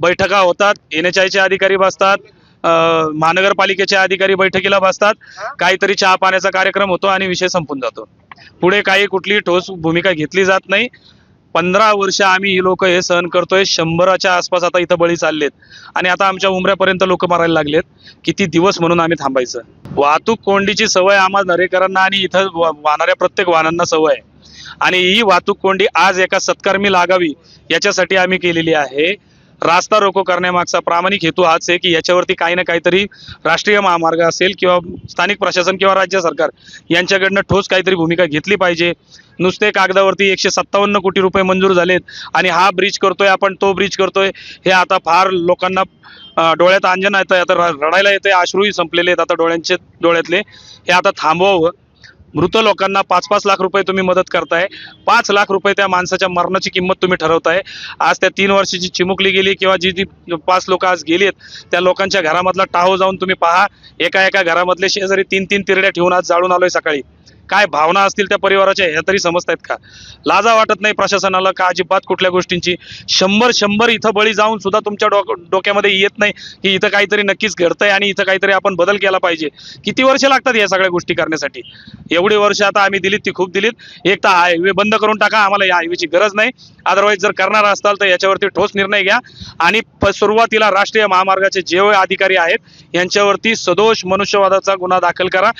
बैठका होतात. N H आयचे अधिकारी बसतात. महानगरपालिकेचे अधिकारी बैठकीला बसतात. काहीतरी चहा पाण्याचा कार्यक्रम होतो आणि विषय संपून जातो. पुढे काही कुठली ठोस भूमिका घेतली जात नाही. पंधरा वर्ष आम्ही ही लोक हे सहन करतोय. शंभराच्या आसपास आता इथं बळी चाललेत. आणि आता आमच्या उमऱ्यापर्यंत लोक मारायला लागलेत. किती दिवस म्हणून आम्ही थांबायचं? वाहतूक कोंडीची सवय आम्हा नरेकरांना आणि इथं वा- वाहणाऱ्या प्रत्येक वाहनांना सवय आहे. आणि ही वाहतूक कोंडी आज एका सत्कर्मी लागावी याच्यासाठी आम्ही केलेली आहे. रास्ता रोको करण्यामागचा प्रामाणिक हेतू हाच आहे की याच्यावरती काही ना काहीतरी राष्ट्रीय महामार्ग असेल किंवा स्थानिक प्रशासन किंवा राज्य सरकार यांच्याकडनं ठोस काहीतरी भूमिका घेतली पाहिजे. नुसते कागदावरती एकशे सत्तावन्न कोटी रुपये मंजूर झालेत आणि हा ब्रिज करतोय आपण तो ब्रिज करतोय हे आता फार लोकांना डोळ्यात अंजन येतं आता र- रडायला येतं अश्रूही संपलेले आहेत आता डोळ्यांचे डोळ्यातले. हे आता थांबवावं. मृत लोकांना पाच पाच लाख रुपये तुम्ही मदत करताय. पाच लाख रुपये त्या माणसाच्या मरणाची किंमत तुम्ही ठरवताय. आज त्या तीन वर्षाची चिमुकली गेली किंवा जी जी पाच लोक आज गेलीत त्या लोकांच्या घरामधला टाहो जाऊन तुम्ही पहा. एका एका घरामधले शेजारी तीन तीन तिरड्या ठेवून आज जाळून आलोय सकाळी. काय भावना असतील त्या परिवाराच्या ह्या तरी समजतायत का? लाजा वाटत नाही प्रशासनाला का अजिबात कुठल्या गोष्टींची? शंभर शंभर इथं बळी जाऊन सुद्धा तुमच्या डोक डोक्यामध्ये येत नाही की इथं काहीतरी नक्कीच घडतंय आणि इथं काहीतरी आपण बदल केला पाहिजे. किती वर्ष लागतात या सगळ्या गोष्टी करण्यासाठी? एवढी वर्ष आता आम्ही दिलीत ती खूप दिलीत. एक तर हायवे बंद करून टाका आम्हाला या हायवेची गरज नाही. अदरवाईज जर करणार असाल तर याच्यावरती ठोस निर्णय घ्या. आणि प- सुरुवातीला राष्ट्रीय महामार्गाचे जे अधिकारी आहेत यांच्यावरती सदोष मनुष्यवादाचा गुन्हा दाखल करा.